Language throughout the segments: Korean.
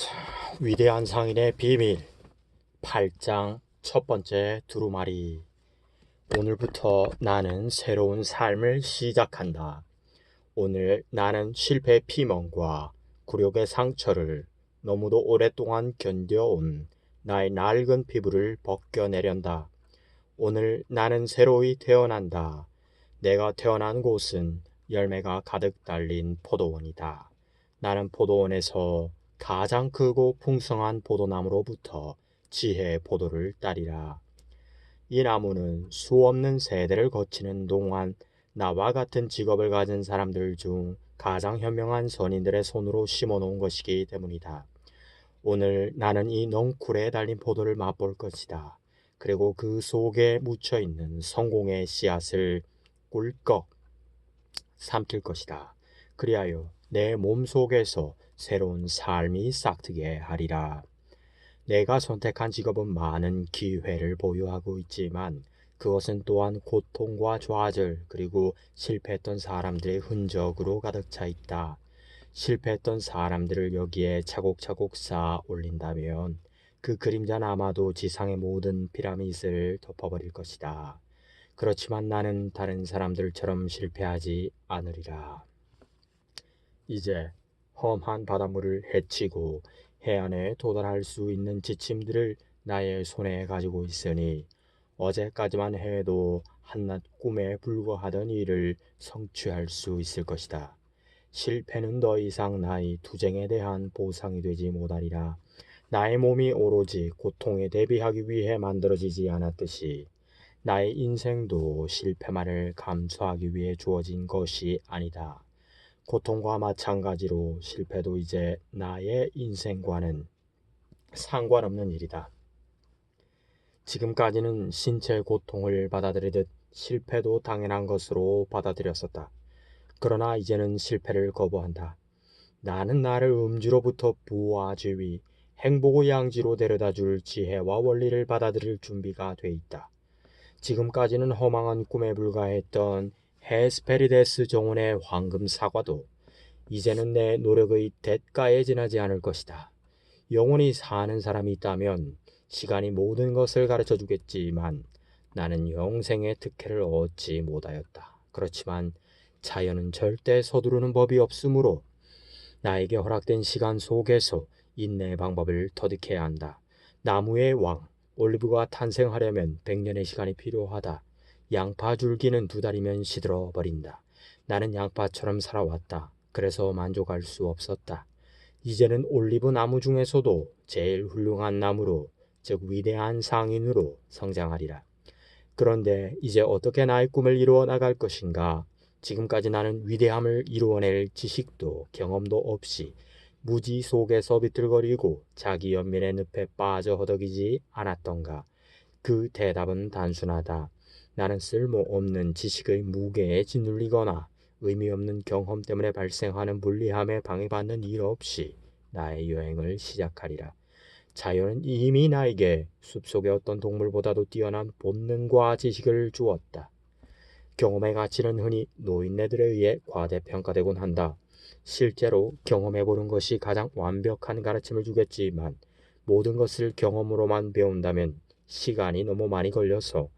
자, 위대한 상인의 비밀 8장 첫 번째 두루마리 오늘부터 나는 새로운 삶을 시작한다. 오늘 나는 실패의 피멍과 굴욕의 상처를 너무도 오랫동안 견뎌온 나의 낡은 피부를 벗겨내련다. 오늘 나는 새로이 태어난다. 내가 태어난 곳은 열매가 가득 달린 포도원이다. 나는 포도원에서 가장 크고 풍성한 포도나무로부터 지혜의 포도를 따리라. 이 나무는 수없는 세대를 거치는 동안 나와 같은 직업을 가진 사람들 중 가장 현명한 선인들의 손으로 심어 놓은 것이기 때문이다. 오늘 나는 이 넝쿨에 달린 포도를 맛볼 것이다. 그리고 그 속에 묻혀 있는 성공의 씨앗을 꿀꺽 삼킬 것이다. 그리하여 내 몸 속에서 새로운 삶이 싹트게 하리라. 내가 선택한 직업은 많은 기회를 보유하고 있지만 그것은 또한 고통과 좌절 그리고 실패했던 사람들의 흔적으로 가득 차 있다. 실패했던 사람들을 여기에 차곡차곡 쌓아 올린다면 그 그림자는 아마도 지상의 모든 피라밋을 덮어버릴 것이다. 그렇지만 나는 다른 사람들처럼 실패하지 않으리라. 이제 험한 바닷물을 헤치고 해안에 도달할 수 있는 지침들을 나의 손에 가지고 있으니 어제까지만 해도 한낱 꿈에 불과하던 일을 성취할 수 있을 것이다. 실패는 더 이상 나의 투쟁에 대한 보상이 되지 못하리라. 나의 몸이 오로지 고통에 대비하기 위해 만들어지지 않았듯이 나의 인생도 실패만을 감수하기 위해 주어진 것이 아니다. 고통과 마찬가지로 실패도 이제 나의 인생과는 상관없는 일이다. 지금까지는 신체 고통을 받아들이듯 실패도 당연한 것으로 받아들였었다. 그러나 이제는 실패를 거부한다. 나는 나를 음주로부터 부와 지위, 행복의 양지로 데려다 줄 지혜와 원리를 받아들일 준비가 돼 있다. 지금까지는 허망한 꿈에 불과했던 헤스페리데스 정원의 황금 사과도 이제는 내 노력의 대가에 지나지 않을 것이다. 영원히 사는 사람이 있다면 시간이 모든 것을 가르쳐 주겠지만 나는 영생의 특혜를 얻지 못하였다. 그렇지만 자연은 절대 서두르는 법이 없으므로 나에게 허락된 시간 속에서 인내의 방법을 터득해야 한다. 나무의 왕, 올리브가 탄생하려면 100년의 시간이 필요하다. 양파 줄기는 두 달이면 시들어 버린다. 나는 양파처럼 살아왔다. 그래서 만족할 수 없었다. 이제는 올리브 나무 중에서도 제일 훌륭한 나무로, 즉 위대한 상인으로 성장하리라. 그런데 이제 어떻게 나의 꿈을 이루어 나갈 것인가? 지금까지 나는 위대함을 이루어낼 지식도 경험도 없이 무지 속에서 비틀거리고 자기 연민의 늪에 빠져 허덕이지 않았던가? 그 대답은 단순하다. 나는 쓸모없는 지식의 무게에 짓눌리거나 의미 없는 경험 때문에 발생하는 불리함에 방해받는 일 없이 나의 여행을 시작하리라. 자연은 이미 나에게 숲속의 어떤 동물보다도 뛰어난 본능과 지식을 주었다. 경험의 가치는 흔히 노인네들에 의해 과대평가되곤 한다. 실제로 경험해보는 것이 가장 완벽한 가르침을 주겠지만 모든 것을 경험으로만 배운다면 시간이 너무 많이 걸려서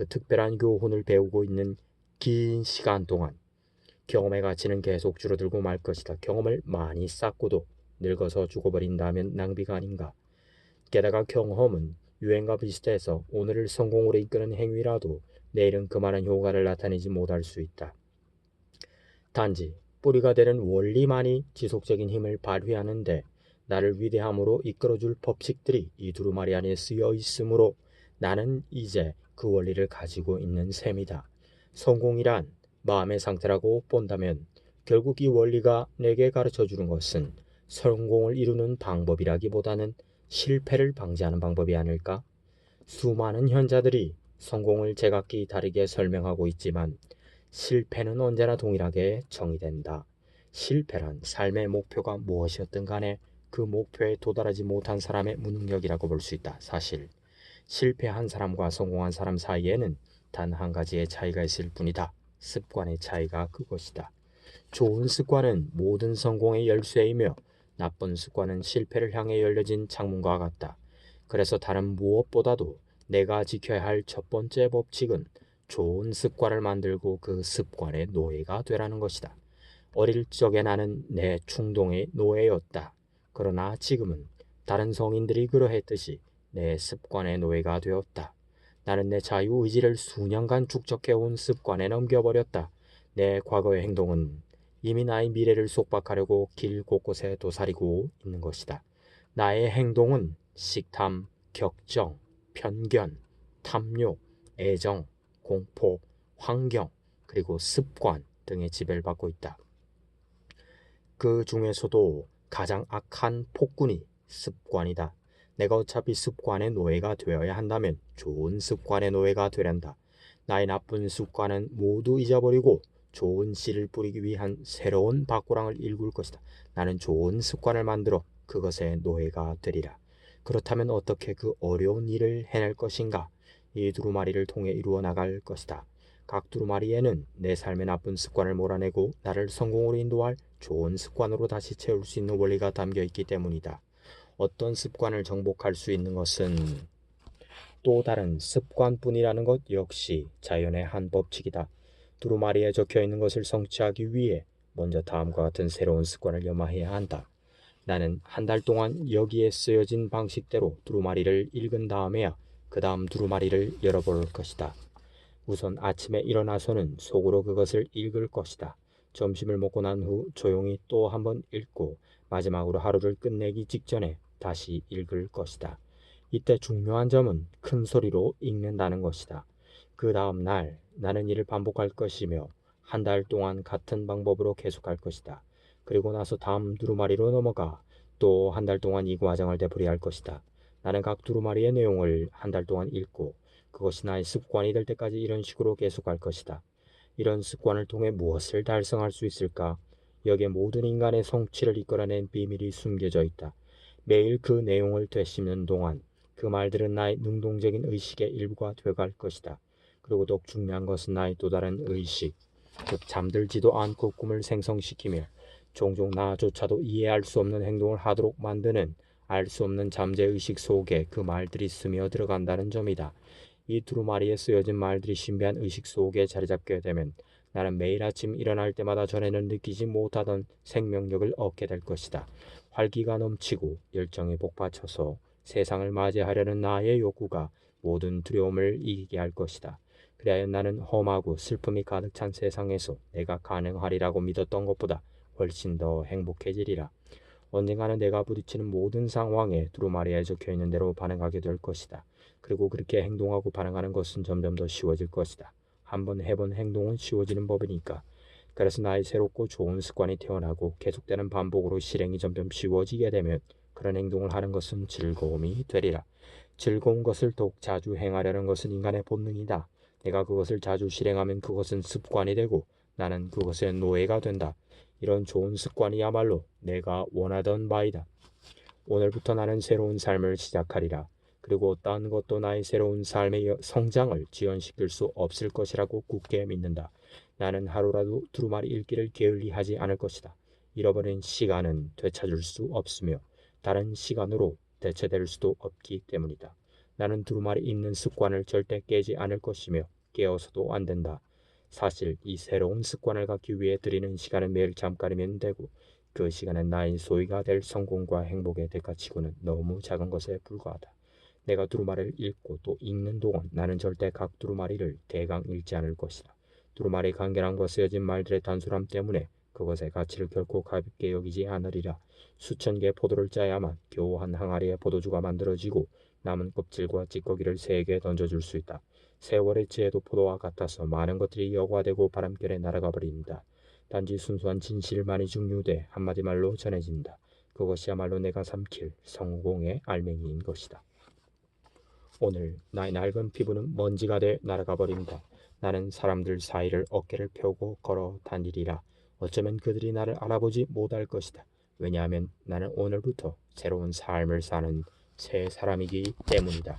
그 특별한 교훈을 배우고 있는 긴 시간 동안 경험의 가치는 계속 줄어들고 말 것이다. 경험을 많이 쌓고도 늙어서 죽어버린다면 낭비가 아닌가. 게다가 경험은 유행과 비슷해서 오늘을 성공으로 이끄는 행위라도 내일은 그만한 효과를 나타내지 못할 수 있다. 단지 뿌리가 되는 원리만이 지속적인 힘을 발휘하는데 나를 위대함으로 이끌어줄 법칙들이 이 두루마리 안에 쓰여 있으므로 나는 이제 그 원리를 가지고 있는 셈이다. 성공이란 마음의 상태라고 본다면 결국 이 원리가 내게 가르쳐 주는 것은 성공을 이루는 방법이라기보다는 실패를 방지하는 방법이 아닐까? 수많은 현자들이 성공을 제각기 다르게 설명하고 있지만 실패는 언제나 동일하게 정의된다. 실패란 삶의 목표가 무엇이었든 간에 그 목표에 도달하지 못한 사람의 무능력이라고 볼 수 있다. 사실 실패한 사람과 성공한 사람 사이에는 단 한 가지의 차이가 있을 뿐이다. 습관의 차이가 그것이다. 좋은 습관은 모든 성공의 열쇠이며 나쁜 습관은 실패를 향해 열려진 창문과 같다. 그래서 다른 무엇보다도 내가 지켜야 할 첫 번째 법칙은 좋은 습관을 만들고 그 습관의 노예가 되라는 것이다. 어릴 적에 나는 내 충동의 노예였다. 그러나 지금은 다른 성인들이 그러했듯이 내 습관의 노예가 되었다. 나는 내 자유의지를 수년간 축적해온 습관에 넘겨버렸다. 내 과거의 행동은 이미 나의 미래를 속박하려고 길 곳곳에 도사리고 있는 것이다. 나의 행동은 식탐, 격정, 편견, 탐욕, 애정, 공포, 환경, 그리고 습관 등의 지배를 받고 있다. 그 중에서도 가장 악한 폭군이 습관이다. 내가 어차피 습관의 노예가 되어야 한다면 좋은 습관의 노예가 되란다. 나의 나쁜 습관은 모두 잊어버리고 좋은 씨를 뿌리기 위한 새로운 바꾸랑을 일굴 것이다. 나는 좋은 습관을 만들어 그것의 노예가 되리라. 그렇다면 어떻게 그 어려운 일을 해낼 것인가? 이 두루마리를 통해 이루어 나갈 것이다. 각 두루마리에는 내 삶의 나쁜 습관을 몰아내고 나를 성공으로 인도할 좋은 습관으로 다시 채울 수 있는 원리가 담겨 있기 때문이다. 어떤 습관을 정복할 수 있는 것은 또 다른 습관뿐이라는 것 역시 자연의 한 법칙이다. 두루마리에 적혀 있는 것을 성취하기 위해 먼저 다음과 같은 새로운 습관을 염화해야 한다. 나는 한 달 동안 여기에 쓰여진 방식대로 두루마리를 읽은 다음에야 그 다음 두루마리를 열어볼 것이다. 우선 아침에 일어나서는 속으로 그것을 읽을 것이다. 점심을 먹고 난 후 조용히 또 한번 읽고 마지막으로 하루를 끝내기 직전에 다시 읽을 것이다. 이때 중요한 점은 큰 소리로 읽는다는 것이다. 그 다음 날 나는 이를 반복할 것이며 한 달 동안 같은 방법으로 계속할 것이다. 그리고 나서 다음 두루마리로 넘어가 또 한 달 동안 이 과정을 되풀이할 것이다. 나는 각 두루마리의 내용을 한 달 동안 읽고 그것이 나의 습관이 될 때까지 이런 식으로 계속할 것이다. 이런 습관을 통해 무엇을 달성할 수 있을까? 여기에 모든 인간의 성취를 이끌어낸 비밀이 숨겨져 있다. 매일 그 내용을 되씹는 동안 그 말들은 나의 능동적인 의식의 일부가 되어갈 것이다. 그리고 더욱 중요한 것은 나의 또 다른 의식, 즉 잠들지도 않고 꿈을 생성시키며 종종 나조차도 이해할 수 없는 행동을 하도록 만드는 알 수 없는 잠재의식 속에 그 말들이 스며 들어간다는 점이다. 이 두루마리에 쓰여진 말들이 신비한 의식 속에 자리 잡게 되면 나는 매일 아침 일어날 때마다 전에는 느끼지 못하던 생명력을 얻게 될 것이다. 활기가 넘치고 열정이 복받쳐서 세상을 맞이하려는 나의 욕구가 모든 두려움을 이기게 할 것이다. 그리하여 나는 험하고 슬픔이 가득 찬 세상에서 내가 가능하리라고 믿었던 것보다 훨씬 더 행복해지리라. 언젠가는 내가 부딪히는 모든 상황에 두루마리에 적혀 있는 대로 반응하게 될 것이다. 그리고 그렇게 행동하고 반응하는 것은 점점 더 쉬워질 것이다. 한번 해본 행동은 쉬워지는 법이니까. 그래서 나의 새롭고 좋은 습관이 태어나고 계속되는 반복으로 실행이 점점 쉬워지게 되면 그런 행동을 하는 것은 즐거움이 되리라. 즐거운 것을 더욱 자주 행하려는 것은 인간의 본능이다. 내가 그것을 자주 실행하면 그것은 습관이 되고 나는 그것의 노예가 된다. 이런 좋은 습관이야말로 내가 원하던 바이다. 오늘부터 나는 새로운 삶을 시작하리라. 그리고 어떠한 것도 나의 새로운 삶의 성장을 지연시킬 수 없을 것이라고 굳게 믿는다. 나는 하루라도 두루마리 읽기를 게을리하지 않을 것이다. 잃어버린 시간은 되찾을 수 없으며 다른 시간으로 대체될 수도 없기 때문이다. 나는 두루마리 읽는 습관을 절대 깨지 않을 것이며 깨어서도 안 된다. 사실 이 새로운 습관을 갖기 위해 드리는 시간은 매일 잠깐이면 되고 그 시간은 나의 소유가 될 성공과 행복의 대가치고는 너무 작은 것에 불과하다. 내가 두루마리를 읽고 또 읽는 동안 나는 절대 각 두루마리를 대강 읽지 않을 것이다. 두루마리 간결함과 쓰여진 말들의 단순함 때문에 그것의 가치를 결코 가볍게 여기지 않으리라. 수천 개의 포도를 짜야만 겨우 한 항아리의 포도주가 만들어지고 남은 껍질과 찌꺼기를 세게 던져줄 수 있다. 세월의 지혜도 포도와 같아서 많은 것들이 여과되고 바람결에 날아가 버립니다. 단지 순수한 진실만이 중요돼 한마디 말로 전해진다. 그것이야말로 내가 삼킬 성공의 알맹이인 것이다. 오늘 나의 낡은 피부는 먼지가 돼 날아가 버린다. 나는 사람들 사이를 어깨를 펴고 걸어 다니리라. 어쩌면 그들이 나를 알아보지 못할 것이다. 왜냐하면 나는 오늘부터 새로운 삶을 사는 새 사람이기 때문이다.